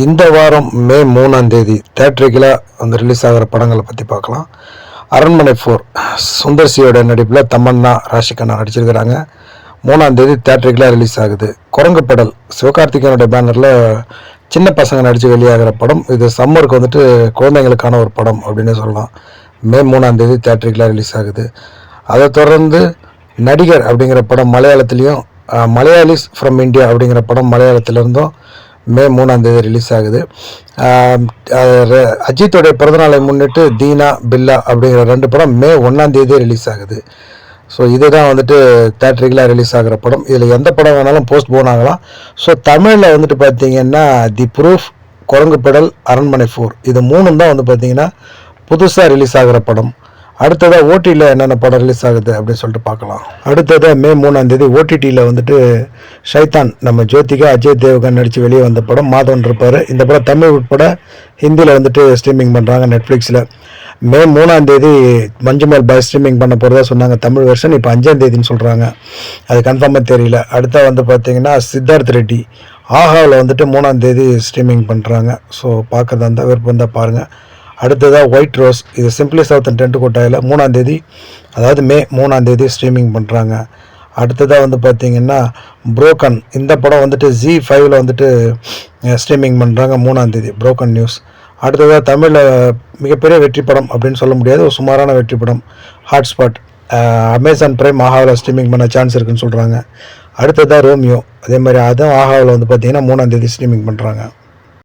இந்த வாரம் மே மூணாம் தேதி தேட்ரிக்கில் வந்து ரிலீஸ் ஆகிற படங்களை பற்றி பார்க்கலாம். அரண்மனை ஃபோர் சுந்தர்சியோட நடிப்பில் தமன்னா ராஷிகண்ணா நடிச்சிருக்கிறாங்க. மூணாம் தேதி தேட்ரிக்கில் ரிலீஸ் ஆகுது. குரங்கு படல் சிவகார்த்திகேயனோட பேனரில் சின்ன பசங்க நடித்து வெளியாகிற படம். இது சம்மருக்கு வந்துட்டு குழந்தைங்களுக்கான ஒரு படம் அப்படின்னு சொல்லலாம். மே மூணாம் தேதி தேட்ரிக்கில் ரிலீஸ் ஆகுது. அதை தொடர்ந்து நடிகர் அப்படிங்கிற படம் மலையாளத்துலேயும் மலையாளிஸ் ஃப்ரம் இந்தியா அப்படிங்கிற படம் மலையாளத்திலிருந்தும் மே மூணாம் தேதி ரிலீஸ் ஆகுது. அஜித்துடைய அஜித்தோடைய பிறந்தநாளை முன்னிட்டு தீனா பில்லா அப்படிங்கிற ரெண்டு படம் மே ஒன்றாம் ரிலீஸ் ஆகுது. ஸோ இதுதான் வந்துட்டு தேட்ரிக்கலாக ரிலீஸ் ஆகிற படம். இதில் எந்த படம் வேணாலும் போஸ்ட் போனாங்களாம் ஸோ தமிழில் வந்துட்டு பார்த்தீங்கன்னா தி ப்ரூஃப் குரங்கு பெடல் அரண்மனை ஃபோர் இது மூணும் தான் வந்து பார்த்தீங்கன்னா புதுசாக ரிலீஸ் ஆகிற படம். அடுத்ததாக ஓடிடியில் என்னென்ன படம் ரிலீஸ் ஆகுது அப்படின்னு சொல்லிட்டு பார்க்கலாம். அடுத்ததாக மே மூணாம் தேதி ஓடிடியில் வந்துட்டு ஷைத்தான் நம்ம ஜோதிகா அஜய் தேவ்கன் நடித்து வெளியே வந்த படம் மாதவன் இருப்பார். இந்த படம் தமிழ் உட்பட ஹிந்தியில் வந்துட்டு ஸ்ட்ரீமிங் பண்ணுறாங்க நெட்ஃப்ளிக்ஸில் மே மூணாம் தேதி மஞ்சுமல் பாய் ஸ்ட்ரீமிங் பண்ண போகிறதா சொன்னாங்க தமிழ் வெர்ஷன் இப்போ அஞ்சாம் தேதின்னு சொல்கிறாங்க அது கன்ஃபார்மாக தெரியல. அடுத்தா வந்து பார்த்தீங்கன்னா சித்தார்த் ரெட்டி. ஆஹாவில் வந்துட்டு மூணாம் தேதி ஸ்ட்ரீமிங் பண்ணுறாங்க ஸோ பார்க்குறதா இருந்தால் விருப்பம் தான் பாருங்கள் அடுத்ததாக ஒயிட் ரோஸ் இது சிம்பிளி சவுத் டென்ட் கோட்டாயில் மூணாந்தேதி அதாவது மே மூணாந்தேதி ஸ்ட்ரீமிங் பண்ணுறாங்க அடுத்ததாக வந்து பார்த்தீங்கன்னா புரோக்கன் இந்த படம் வந்துட்டு ஜி ஃபைவ்ல வந்துட்டு ஸ்ட்ரீமிங் பண்ணுறாங்க மூணாந்தேதி புரோக்கன் நியூஸ் அடுத்ததாக தமிழில் மிகப்பெரிய வெற்றி படம் அப்படின்னு சொல்ல முடியாது ஒரு சுமாரான வெற்றி படம் ஹாட்ஸ்பாட் அமேசான் பிரைம் ஆஹாவில் ஸ்ட்ரீமிங் பண்ண சான்ஸ் இருக்குன்னு சொல்கிறாங்க அடுத்ததாக ரோமியோ அதே மாதிரி அதுவும் ஆஹாவில் வந்து பார்த்தீங்கன்னா மூணாந்தேதி ஸ்ட்ரீமிங் பண்ணுறாங்க